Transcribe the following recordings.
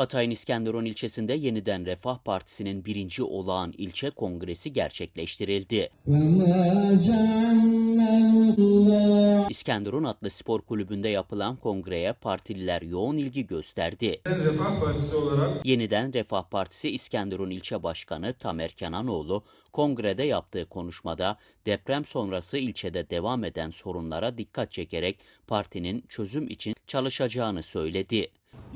Hatay'ın İskenderun ilçesinde yeniden Refah Partisi'nin birinci olağan ilçe kongresi gerçekleştirildi. İskenderun adlı spor kulübünde yapılan kongreye partililer yoğun ilgi gösterdi. Refah Partisi olarak... Yeniden Refah Partisi İskenderun ilçe başkanı Tamer Kenanoğlu kongrede yaptığı konuşmada deprem sonrası ilçede devam eden sorunlara dikkat çekerek partinin çözüm için çalışacağını söyledi.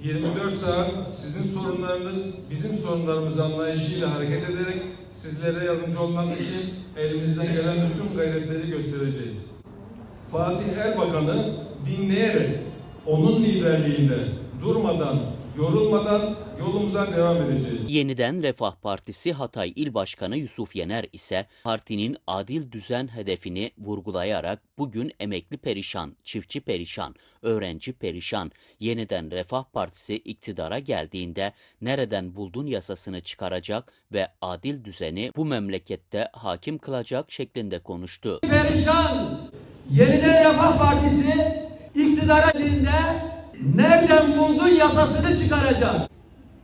24 saat sizin sorunlarınız bizim sorunlarımız anlayışıyla hareket ederek sizlere yardımcı olmak için elimizden gelen bütün gayretleri göstereceğiz. Fatih Erbakan'ı dinleyerek onun liderliğinde durmadan, yorulmadan yolumuza devam edeceğiz. Yeniden Refah Partisi Hatay İl Başkanı Yusuf Yener ise partinin adil düzen hedefini vurgulayarak bugün emekli perişan, çiftçi perişan, öğrenci perişan, yeniden Refah Partisi iktidara geldiğinde nereden buldun yasasını çıkaracak ve adil düzeni bu memlekette hakim kılacak şeklinde konuştu. perişan Yeniden Refah Partisi iktidara geldiğinde nereden buldun yasasını çıkaracak.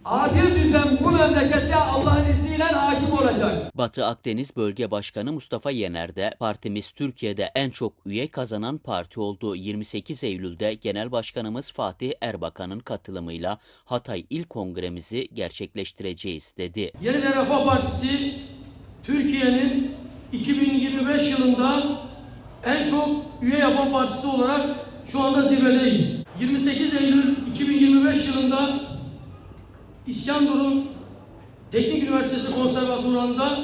Adil düzen bu memlekette Allah'ın izniyle hakim olacak. Batı Akdeniz Bölge Başkanı Mustafa Yener de partimiz Türkiye'de en çok üye kazanan parti olduğu 28 Eylül'de Genel Başkanımız Fatih Erbakan'ın katılımıyla Hatay İl Kongremizi gerçekleştireceğiz dedi. Yeniden Refah Partisi Türkiye'nin 2025 yılında en çok üye yapan partisi olarak şu anda zirvedeyiz. 28 Eylül 2025 yılında İskenderun Teknik Üniversitesi Konservatuvarı'nda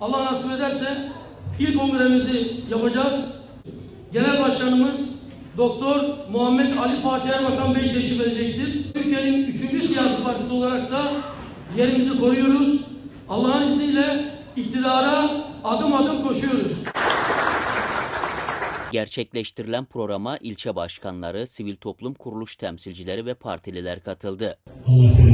Allah nasip ederse ilk kongremizi yapacağız. Genel Başkanımız Doktor Muhammed Ali Fatih Erbakan Bey teşrif edecektir. Türkiye'nin üçüncü siyasi partisi olarak da yerimizi koruyoruz. Allah'ın izniyle iktidara adım adım koşuyoruz. Gerçekleştirilen programa ilçe başkanları, sivil toplum kuruluş temsilcileri ve partililer katıldı. Allah